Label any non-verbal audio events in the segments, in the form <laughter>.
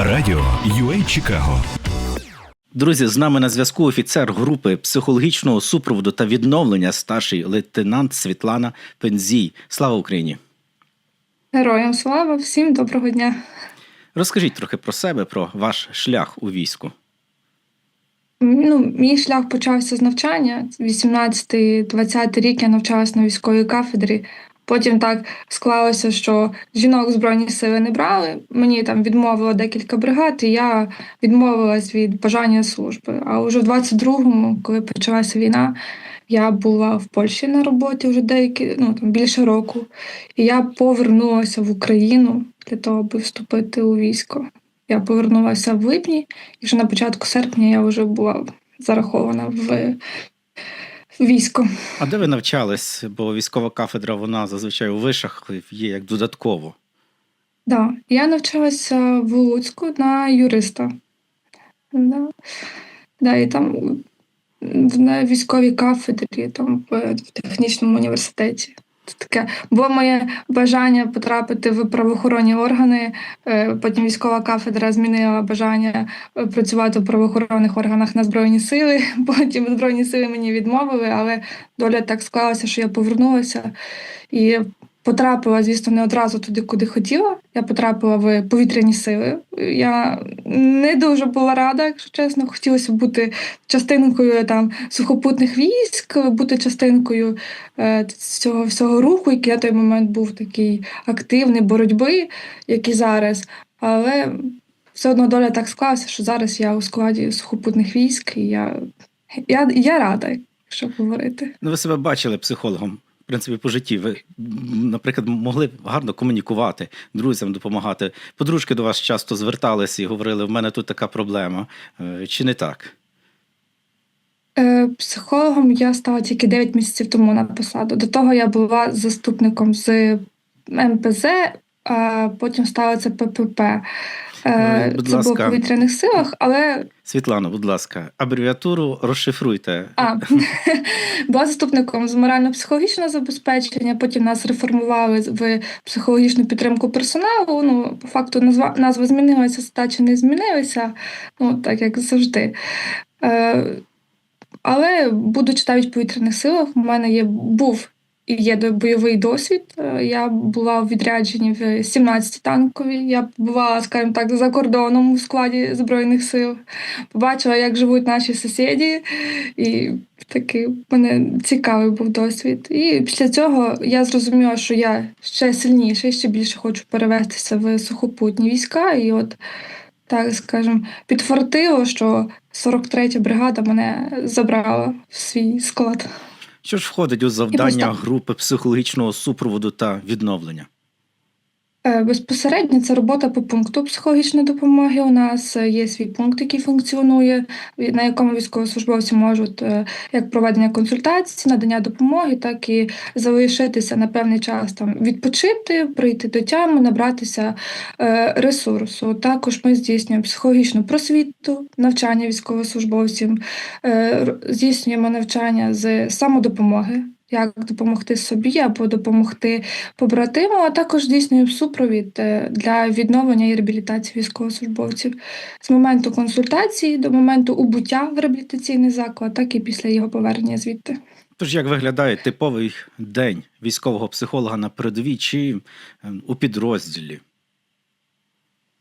Радіо UA Чикаго. Друзі, з нами на зв'язку офіцер групи психологічного супроводу та відновлення старший лейтенант Світлана Пензій. Слава Україні! Героям слава, всім доброго дня. Розкажіть трохи про себе, про ваш шлях у війську. Ну, мій шлях почався з навчання. 18-20 рік я навчалась на військовій кафедрі. Потім так склалося, що жінок збройні сили не брали. Мені там відмовило декілька бригад, і я відмовилась від бажання служби. А вже в 22-му, коли почалася війна, я була в Польщі на роботі вже деякі, ну там більше року. І я повернулася в Україну для того, аби вступити у військо. Я повернулася в липні, і вже на початку серпня я вже була зарахована в військо. А де ви навчались? Бо військова кафедра, вона зазвичай у вишах є як додатково. Да. Я навчалася в Луцьку на юриста. Да. Да, і там на військовій кафедрі, там в в технічному університеті. Це таке було моє бажання потрапити в правоохоронні органи. е, Потім військова кафедра змінила бажання е, працювати в правоохоронних органах на Збройні сили. <laughs> Потім Збройні сили мені відмовили, але доля так склалася, що я повернулася і потрапила, звісно, не одразу туди, куди хотіла. Я потрапила в повітряні сили. Я не дуже була рада, якщо чесно. Хотілося бути частинкою там сухопутних військ, бути частинкою е, цього всього руху, який на той момент був такий активний боротьби, як і зараз. Але все одно доля так склалася, що зараз я у складі сухопутних військ, і я, я, я рада, якщо говорити. Ну, ви себе бачили психологом. Принципі, по житті ви, наприклад, могли б гарно комунікувати, друзям допомагати. Подружки до вас часто звертались і говорили: в мене тут така проблема. Е, Чи не так? Е, Психологом я стала тільки 9 місяців тому на посаду. До того я була заступником з МПЗ, а потім стала це ППП. Е, Ой, будь Це було в повітряних силах, але Світлано, будь ласка, абревіатуру розшифруйте. а, <laughs> була заступником з морально-психологічного забезпечення. Потім нас реформували в психологічну підтримку персоналу. Ну, по факту назва, назва змінилася, задачі не змінилися, ну так як завжди. Е, але, будучи навіть в повітряних силах, у мене є був є бойовий досвід. Е, Я була в відрядженні в 17-й танковій. Я побувала, скажімо так, за кордоном у складі Збройних сил. Побачила, як живуть наші сусіди, і такий мене цікавий був досвід. І після цього я зрозуміла, що я ще сильніше, ще більше хочу перевестися в сухопутні війська. І от так скажем, підфартило, що 43-я бригада мене забрала в свій склад. Що ж входить у завдання групи психологічного супроводу та відновлення? Е, Безпосередньо це робота по пункту психологічної допомоги. У нас е, є свій пункт, який функціонує, на якому військовослужбовці можуть е, як проведення консультацій, надання допомоги, так і залишитися на певний час там відпочити, прийти до тями, набратися ресурсу. Також ми здійснюємо психологічну просвіту, навчання військовослужбовців, здійснюємо навчання з самодопомоги. Як допомогти собі або допомогти побратиму, а також здійснюємо супровід е, для відновлення і реабілітації військовослужбовців з моменту консультації до моменту убуття в реабілітаційний заклад, так і після його повернення звідти. Тож, як виглядає типовий день військового психолога на передовій чи е, у підрозділі?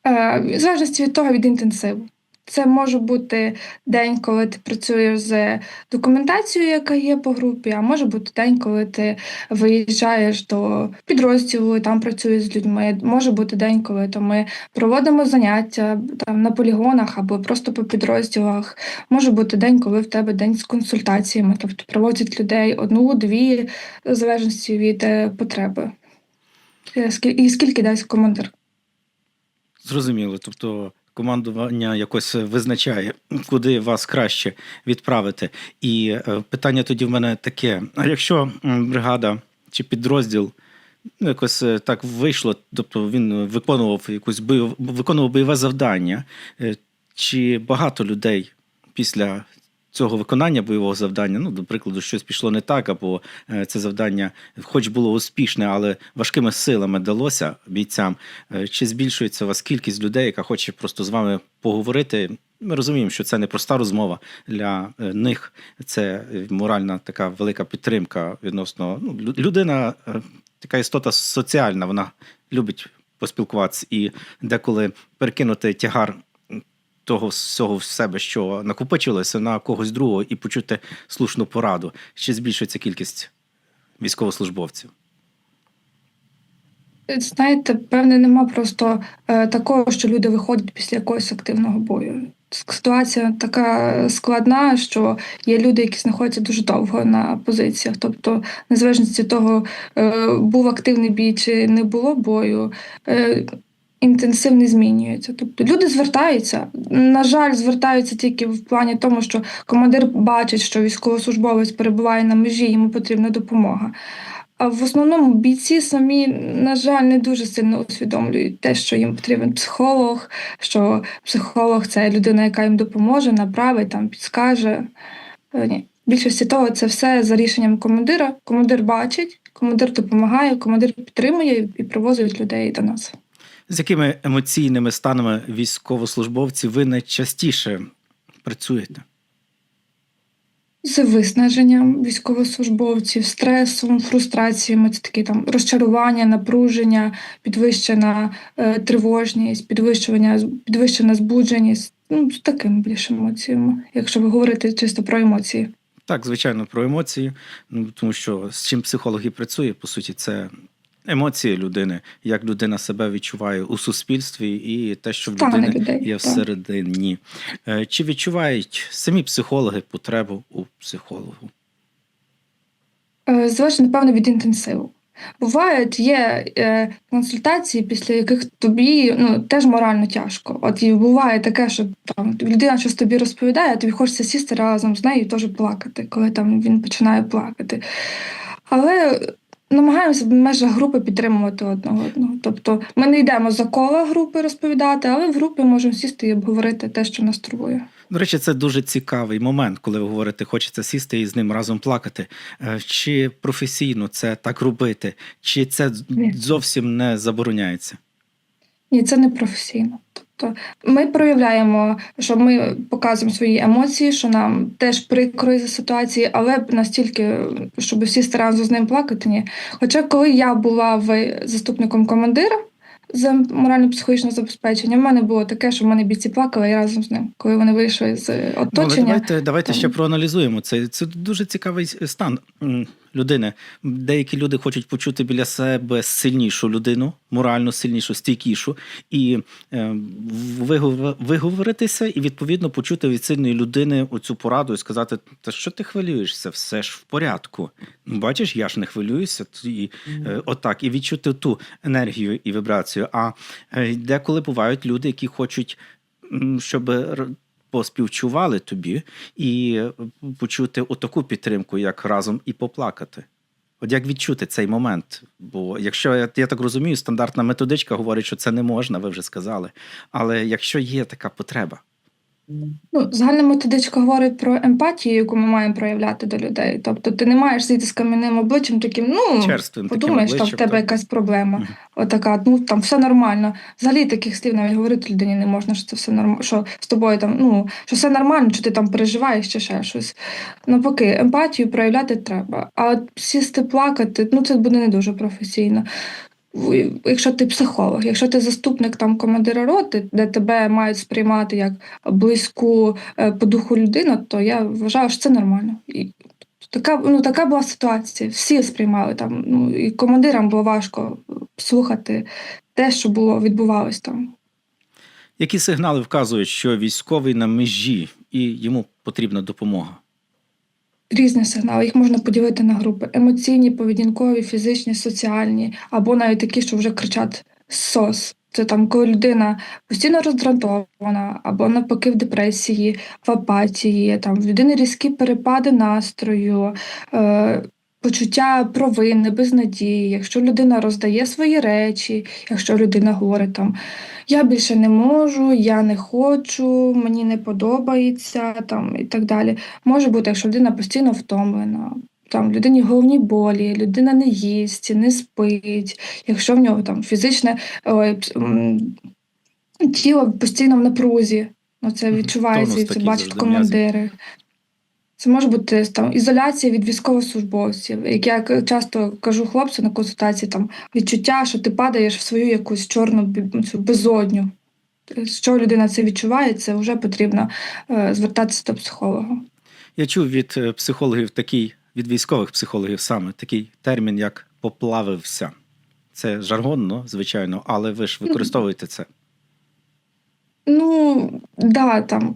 Е, В залежності від того від інтенсиву. Це може бути день, коли ти працюєш з документацією, яка є по групі, а може бути день, коли ти виїжджаєш до підрозділу і там працюєш з людьми. Може бути день, коли то ми проводимо заняття там на полігонах або просто по підрозділах. Може бути день, коли в тебе день з консультаціями, тобто проводять людей одну-дві, в залежності від е, потреби. Е, І скільки дасть командир. Зрозуміло. Тобто командування якось визначає, куди вас краще відправити. І е, питання тоді в мене таке: а якщо бригада чи підрозділ ну, якось е, так вийшло, тобто він виконував якусь бойов... виконував бойове завдання, е, чи багато людей після цього виконання бойового завдання, ну, до прикладу, щось пішло не так, або е, це завдання, хоч було успішне, але важкими силами далося бійцям. Е, Чи збільшується у вас кількість людей, яка хоче просто з вами поговорити? Ми розуміємо, що це не проста розмова для е, них. Це моральна така велика підтримка відносно ну, лю- людина, така істота соціальна, вона любить поспілкуватися і деколи перекинути тягар того всього в себе, що накопичилося на когось другого, і почути слушну пораду. Ще збільшується кількість військовослужбовців. Знаєте, певне, нема просто е, такого, що люди виходять після якогось активного бою. Ситуація така складна, що є люди, які знаходяться дуже довго на позиціях. Тобто, незалежно від того, е, був активний бій чи не було бою, е, інтенсив не змінюється. Тобто люди звертаються. На жаль, звертаються тільки в плані тому, що командир бачить, що військовослужбовець перебуває на межі, йому потрібна допомога. А в основному бійці самі, на жаль, не дуже сильно усвідомлюють те, що їм потрібен психолог, що психолог це людина, яка їм допоможе, направить, там, підскаже. Е, Ні. Більшості того, це все за рішенням командира. Командир бачить, командир допомагає, командир підтримує і привозить людей до нас. З якими емоційними станами військовослужбовців ви найчастіше працюєте? З виснаженням військовослужбовців, стресом, фрустраціями, це такі там розчарування, напруження, підвищена е, тривожність, підвищення, підвищена збудженість. Ну, з такими більше емоціями, якщо ви говорите чисто про емоції. Так, звичайно, про емоції. Ну тому що з чим психологи працює, по суті, це емоції людини, як людина себе відчуває у суспільстві, і те, що в людини людей, є всередині. Е, Чи відчувають самі психологи потребу у психологу? Е, Залежить, напевно, від інтенсиву. Бувають є е, консультації, після яких тобі ну, теж морально тяжко. От і буває таке, що там людина щось тобі розповідає, а тобі хочеться сісти разом з нею і теж плакати, коли там він починає плакати. Але намагаємося в межах групи підтримувати одного одного. Тобто ми не йдемо за кола групи розповідати, але в групі можемо сісти і обговорити те, що нас турбує. До речі, це дуже цікавий момент, коли ви говорите, хочеться сісти і з ним разом плакати. Е, Чи професійно це так робити, чи це Ні. зовсім не забороняється? Ні, це не професійно. Тобто ми проявляємо, що ми показуємо свої емоції, що нам теж прикро за ситуації, але настільки, щоб всі старалися з ним плакати, ні. Хоча, коли я була в заступником командира за морально-психологічне забезпечення, в мене було таке, що в мене бійці плакали разом з ним, коли вони вийшли з Ну, оточення. давайте, давайте ще проаналізуємо це. Це дуже цікавий стан людини. Деякі люди хочуть почути біля себе сильнішу людину, морально сильнішу, стійкішу, і е, вигов- виговоритися, і відповідно почути від сильної людини оцю пораду і сказати: Та що ти хвилюєшся? Все ж в порядку. Ну, бачиш, я ж не хвилююся. І, е, отак, і відчути ту енергію і вібрацію. А е, деколи бувають люди, які хочуть, щоб поспівчували тобі і е, почути отаку підтримку, як разом і поплакати. От як відчути цей момент? Бо якщо я, я так розумію, стандартна методичка говорить, що це не можна, ви вже сказали. Але якщо є така потреба, Ну, загальна методичка говорить про емпатію, яку ми маємо проявляти до людей. Тобто ти не маєш зійти з кам'яним обличчям таким, ну черствим таким подумаєш, там в тебе так. якась проблема. Мгм. Отака, ну там все нормально. Взагалі таких слів навіть говорити людині не можна, що це все нормально, що з тобою там, ну що все нормально, чи ти там переживаєш чи ще щось. Навпаки, емпатію проявляти треба. А от сісти плакати, ну це буде не дуже професійно. Якщо ти психолог, якщо ти заступник там командира роти, де тебе мають сприймати як близьку е, по духу людину, то я вважаю, що це нормально. І така, ну, така була ситуація. Всі сприймали там. Ну, і командирам було важко слухати те, що було відбувалось там. які сигнали вказують, що військовий на межі і йому потрібна допомога? Різні сигнали, їх можна поділити на групи: емоційні, поведінкові, фізичні, соціальні, або навіть такі, що вже кричать СОС. Це там, коли людина постійно роздратована, або навпаки в депресії, в апатії, там в людини різкі перепади настрою, е, почуття провини, безнадії, якщо людина роздає свої речі, якщо людина говорить там я більше не можу, я не хочу, мені не подобається там і так далі. Може бути, якщо людина постійно втомлена. Там людині головні болі, людина не їсть, не спить, якщо в нього там фізичне ой, тіло постійно в напрузі, ну це відчувається, і це бачать командири. Це може бути там ізоляція від військовослужбовців. Як я часто кажу хлопцю на консультації, там відчуття, що ти падаєш в свою якусь чорну цю безодню. Що людина це відчуває, це вже потрібно е, звертатися до психолога. Я чув від е, психологів такий, від військових психологів саме такий термін, як поплавився. Це жаргонно, звичайно, але ви ж використовуєте це. Ну, да, там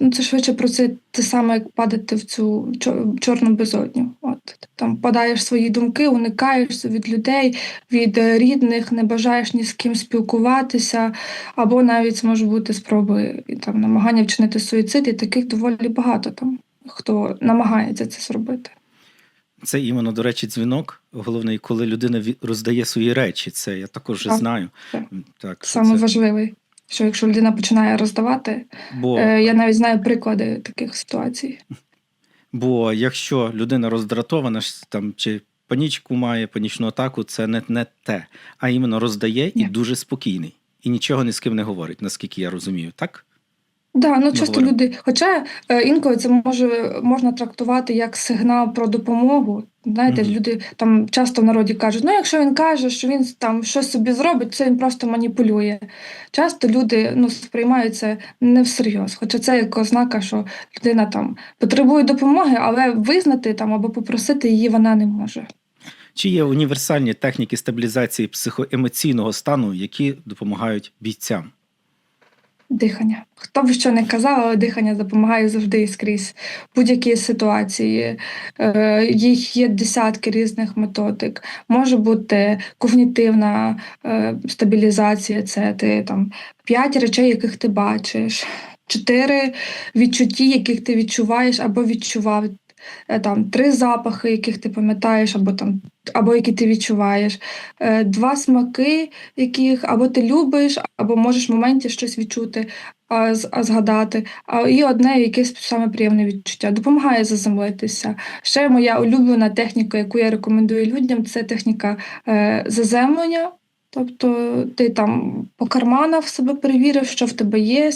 ну, це швидше про це те саме, як падати в цю чорну безодню. От там падаєш свої думки, уникаєш від людей, від рідних, не бажаєш ні з ким спілкуватися, або навіть це може бути спроби там намагання вчинити суїцид, і таких доволі багато там, хто намагається це зробити. Це іменно, до речі, дзвінок головний, коли людина роздає свої речі. Це я також вже знаю. так. Так, Саме це- важливий, що якщо людина починає роздавати, Бо, е, я навіть знаю приклади таких ситуацій. бо якщо людина роздратована, там чи панічку має, панічну атаку, це не, не те, а іменно роздає і Ні. дуже спокійний. І нічого ні з ким не говорить, наскільки я розумію, так? Да, ну часто говоримо. люди, хоча е, інколи це може можна трактувати як сигнал про допомогу. Знаєте, Мгм. люди там часто в народі кажуть, ну якщо він каже, що він там щось собі зробить, це він просто маніпулює. Часто люди ну, сприймають це не всерйоз, хоча це як ознака, що людина там потребує допомоги, але визнати там або попросити її вона не може. Чи є універсальні техніки стабілізації психоемоційного стану, які допомагають бійцям? Дихання. Хто б що не казав, але дихання допомагає завжди і скрізь будь-які ситуації. Е, їх є десятки різних методик. Може бути когнітивна е, стабілізація, це ти там п'ять речей, яких ти бачиш, чотири відчутті, яких ти відчуваєш або відчував. Е, Там три запахи, яких ти пам'ятаєш, або там або які ти відчуваєш, Е, два смаки, яких або ти любиш, або можеш в моменті щось відчути, а, а згадати. А і одне якесь саме приємне відчуття. Допомагає заземлитися. Ще моя улюблена техніка, яку я рекомендую людям, це техніка е, заземлення. Тобто ти там по карманах себе перевірив, що в тебе є,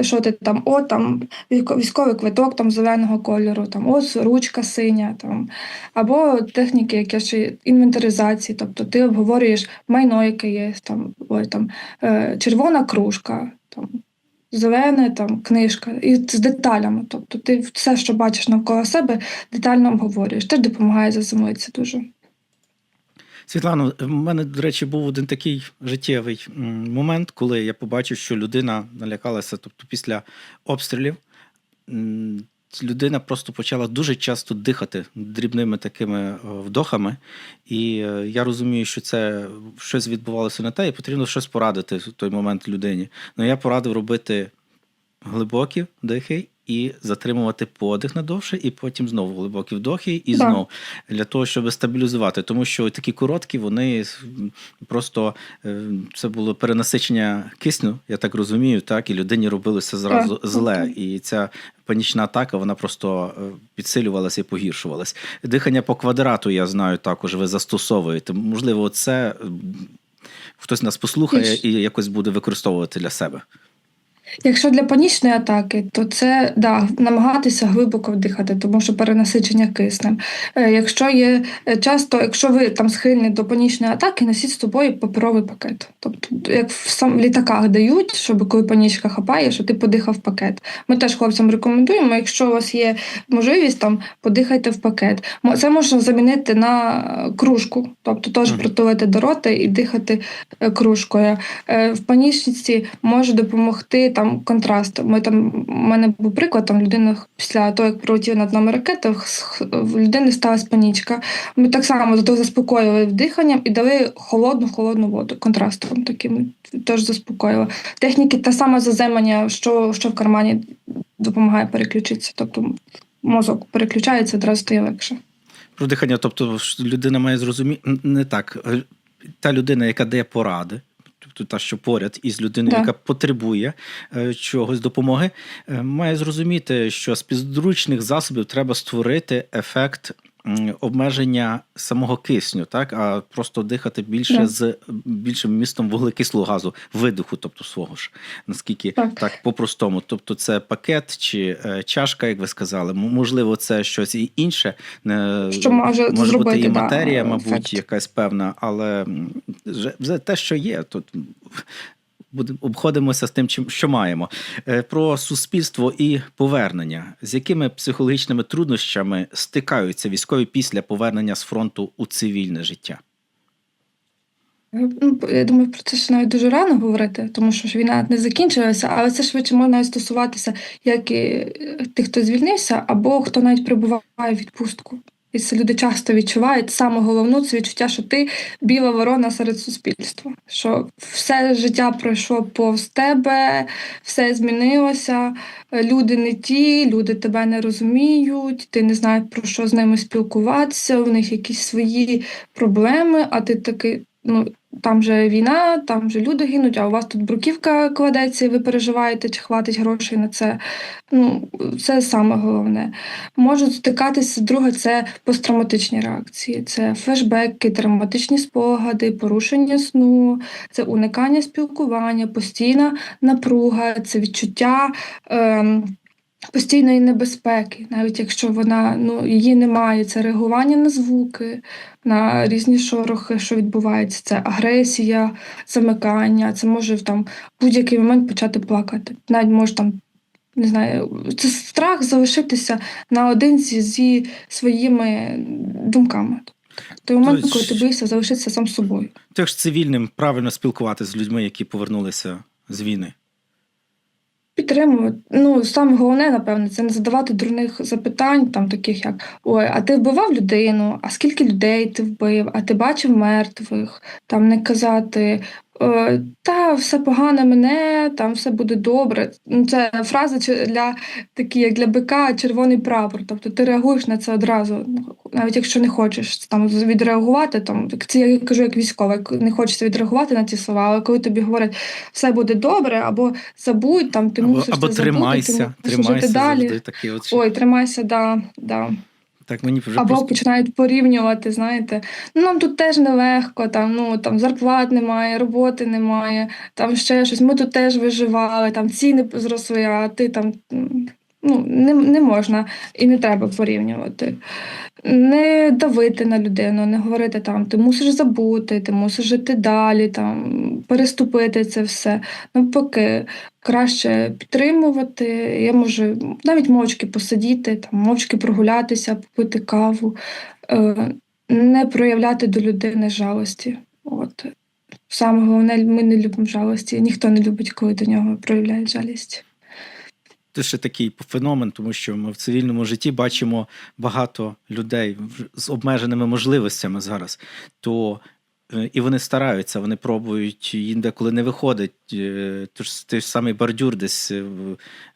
що ти там, о, там військовий квиток там зеленого кольору, там ось ручка синя, там або техніки, які ще інвентаризації, тобто ти обговорюєш майно, яке є, там, ой, там е, червона кружка, там, зелена там, книжка, і з деталями. Тобто ти все, що бачиш навколо себе, детально обговорюєш. Теж допомагає заземлитися дуже. Світлано, в мене, до речі, був один такий життєвий момент, коли я побачив, що людина налякалася, тобто після обстрілів. Людина просто почала дуже часто дихати дрібними такими е, вдохами, і е, я розумію, що це щось відбувалося не те, і потрібно щось порадити в той момент людині. Ну я порадив робити глибокі вдихи і затримувати подих надовше, і потім знову глибокі вдохи, і знову для того, щоб стабілізувати. Тому що такі короткі, вони просто е, це було перенасичення кисню, я так розумію, так, і людині робилося зразу Так, зле. І ця панічна атака вона просто е, підсилювалася і погіршувалась. Дихання по квадрату, я знаю, також ви застосовуєте. Можливо, це хтось нас послухає і якось буде використовувати для себе. Якщо для панічної атаки, то це да, намагатися глибоко вдихати, тому що перенасичення киснем. Е, Якщо є е, часто, якщо ви там схильні до панічної атаки, носіть з собою паперовий пакет. Тобто, як в сам в літаках дають, щоб коли панічка хапає, що ти подихав пакет. Ми теж хлопцям рекомендуємо, якщо у вас є можливість, там подихайте в пакет. Це можна замінити на кружку, тобто теж притулити до рота і дихати е, кружкою. В панічності може допомогти там контраст. Ми там у мене був приклад, там людина після того, як прилетів над нами ракета, в людини сталася панічка. Ми так само зато заспокоїли диханням і дали холодну холодну воду контрастом таким теж заспокоїли. Техніки та сама заземлення, що, що в кармані допомагає переключитися. Тобто мозок переключається, одразу стає легше. Про дихання, тобто людина має зрозуміти не так. е, Та людина, яка дає поради, тобто та, що поряд із людиною, Да. яка потребує е, чогось допомоги, е, має зрозуміти, що з підручних засобів треба створити ефект. Обмеження самого кисню, так а просто дихати більше Да. з більшим містом вуглекислого газу, видиху, тобто свого ж, наскільки Так. так по-простому. Тобто, це пакет чи е, чашка, як ви сказали. Можливо, це щось і інше. Що може може зробити, бути і да, матерія, мабуть, ефект. якась певна, але вже те, що є, тут буде- обходимося з тим, чим що маємо. Е, Про суспільство і повернення. З якими психологічними труднощами стикаються військові після повернення з фронту у цивільне життя? Ну, я думаю, про це ще навіть дуже рано говорити, тому що ж війна не закінчилася, але це швидше може навіть стосуватися як і тих, хто звільнився, або хто навіть прибуває в відпустку. І це люди часто відчувають. Саме головну це відчуття, що ти біла ворона серед суспільства, що все життя пройшло повз тебе, все змінилося, люди не ті, люди тебе не розуміють, ти не знаєш про що з ними спілкуватися, у них якісь свої проблеми, а ти такий, ну там же війна, там же люди гинуть, а у вас тут бруківка кладеться, і ви переживаєте, чи хватить грошей на це. Ну, це саме головне. Можуть стикатися, друге, це посттравматичні реакції, це флешбеки, травматичні спогади, порушення сну, це уникання спілкування, постійна напруга, це відчуття. Ем, Постійної небезпеки, навіть якщо вона ну її немає, це реагування на звуки, на різні шорохи, що відбувається, це агресія, замикання, це може в там будь-який момент почати плакати. Навіть може там не знаю, це страх залишитися наодинці зі своїми думками. Той момент, Тобто коли ти боїшся залишитися сам собою. Тож цивільним правильно спілкуватися з людьми, які повернулися з війни. Підтримувати. Ну, саме головне, напевне, це не задавати дурних запитань, там таких як Ой, а ти вбивав людину, а скільки людей ти вбив, а ти бачив мертвих, там не казати. «Е, Та все погано мене, там все буде добре. Ну, Це фраза для такі, як для бика, червоний прапор. Тобто ти реагуєш на це одразу, навіть якщо не хочеш там відреагувати. Там це я кажу як військовий, не хочеться відреагувати на ці слова, але коли тобі говорять все буде добре, або забудь, там ти Або, мусиш або це забути, тримайся, ти мусиш тримайся жити далі. Такі от, Ой, тримайся, да, да. Так мені вже Або просто починають порівнювати, знаєте, ну нам тут теж нелегко, там, ну, там зарплат немає, роботи немає, там ще щось, ми тут теж виживали, там ціни зросли, а ти там. Ну, не, не можна і не треба порівнювати. Не давити на людину, не говорити там, ти мусиш забути, ти мусиш жити далі, там, переступити це все. Навпаки, краще підтримувати. Я можу навіть мовчки посидіти, там, мовчки прогулятися, попити каву, е, не проявляти до людини жалості. От. Саме головне, ми не любимо жалості. Ніхто не любить, коли до нього проявляють жалість. Це ще такий феномен, тому що ми в цивільному житті бачимо багато людей з обмеженими можливостями зараз. То і вони стараються, вони пробують, їм деколи не виходить. е, Тож той ж самий бордюр десь е,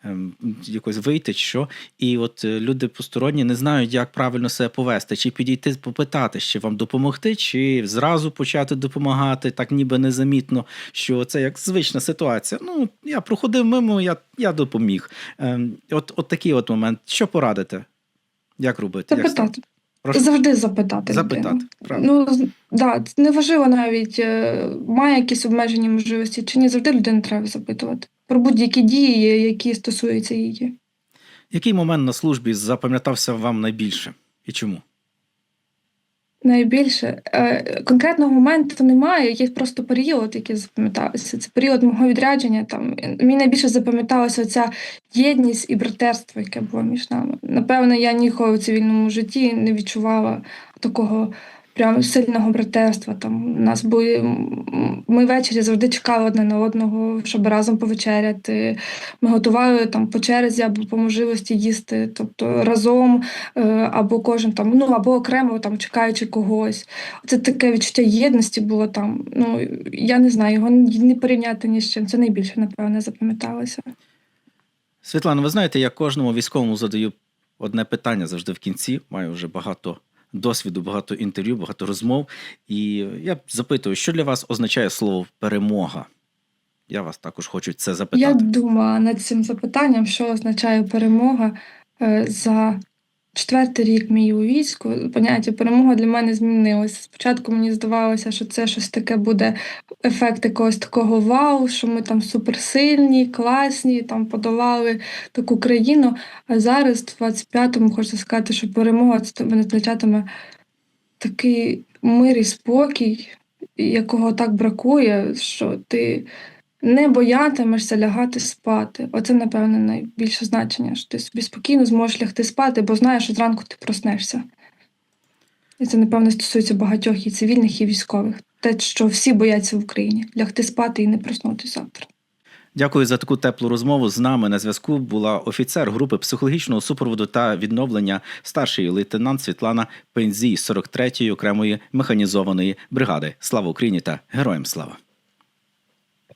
ем, якось вийти, що. І от е, люди посторонні не знають, як правильно себе повести, чи підійти попитати, чи вам допомогти, чи зразу почати допомагати, так ніби незамітно, що це як звична ситуація. Ну, я проходив мимо, я, я допоміг. Ем, от, от такий от момент. Що порадите? Як робити? Як. Прошу. Завжди запитати. Запитати. Ну, да, неважливо навіть, е, має якісь обмежені можливості чи ні, завжди людину треба запитувати про будь-які дії, які стосуються її. Який момент на службі запам'ятався вам найбільше і чому? Найбільше е, конкретного моменту немає, є просто період, який запам'ятався. Це період мого відрядження. Там мені найбільше запам'яталася ця єдність і братерство, яке було між нами. Напевно, я ніколи в цивільному житті не відчувала такого прям сильного братерства. Там у нас були ми ввечері завжди чекали одне на одного, щоб разом повечеряти. Ми готували там по черзі або по можливості їсти, тобто разом е, або кожен там, ну або окремо там чекаючи когось. Це таке відчуття єдності було там. Ну я не знаю, його не порівняти ні з чим. Це найбільше, напевне, запам'яталося. Світлана, ви знаєте, я кожному військовому задаю одне питання завжди в кінці. Маю вже багато досвіду, багато інтерв'ю, багато розмов. І я запитую, що для вас означає слово перемога? Я вас також хочу це запитати. Я думала над цим запитанням, що означає перемога Е, за четвертий рік мій у війську. Поняття перемога для мене змінилося. Спочатку мені здавалося, що це щось таке буде ефект якогось такого вау, що ми там суперсильні, класні, там подолали таку країну. А зараз, в 25-му, хочу сказати, що перемога це мене означатиме такий мир і спокій, якого так бракує, що ти не боятимешся лягати спати. Оце, напевно, найбільше значення, що ти собі спокійно зможеш лягти спати, бо знаєш, що зранку ти проснешся. І це, напевно, стосується багатьох і цивільних, і військових. Те, що всі бояться в Україні лягти спати і не проснутися завтра. Дякую за таку теплу розмову. З нами на зв'язку була офіцер групи психологічного супроводу та відновлення старший лейтенант Світлана Пензій 43-ї окремої механізованої бригади. Слава Україні та героям слава!